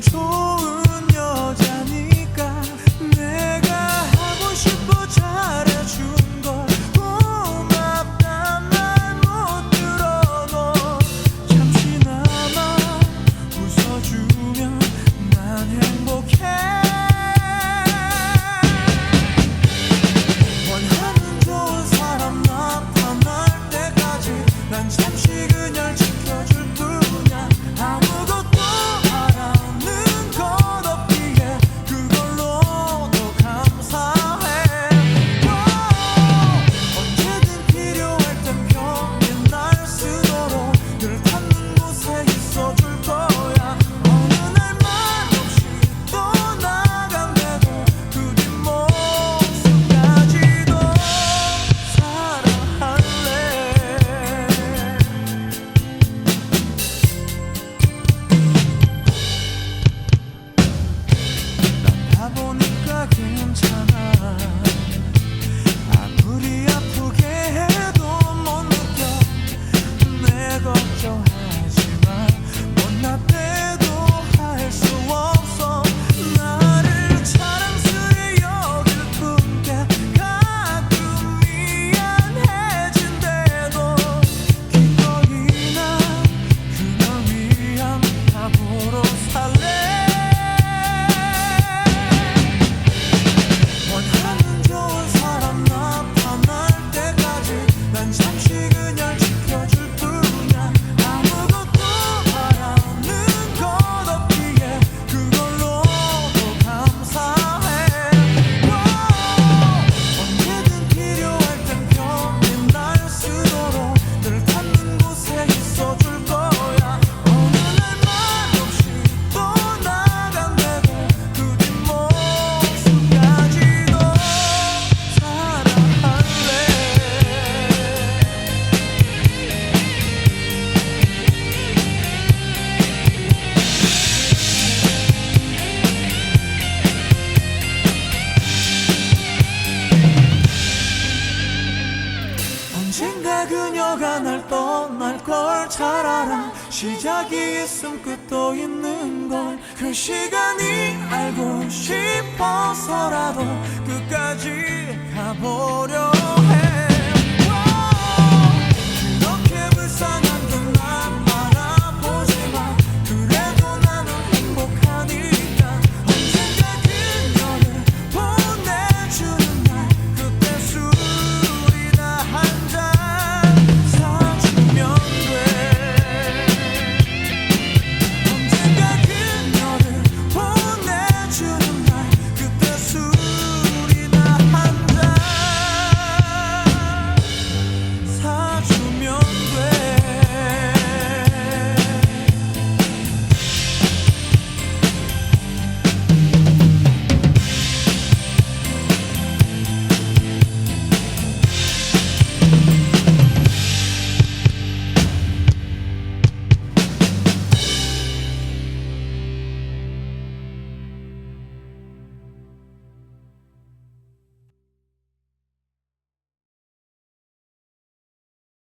出 너가 날 떠날 걸 잘 알아. 시작이 있음 끝도 있는 걸 그 시간이 알고 싶어서라도 끝까지 가보려.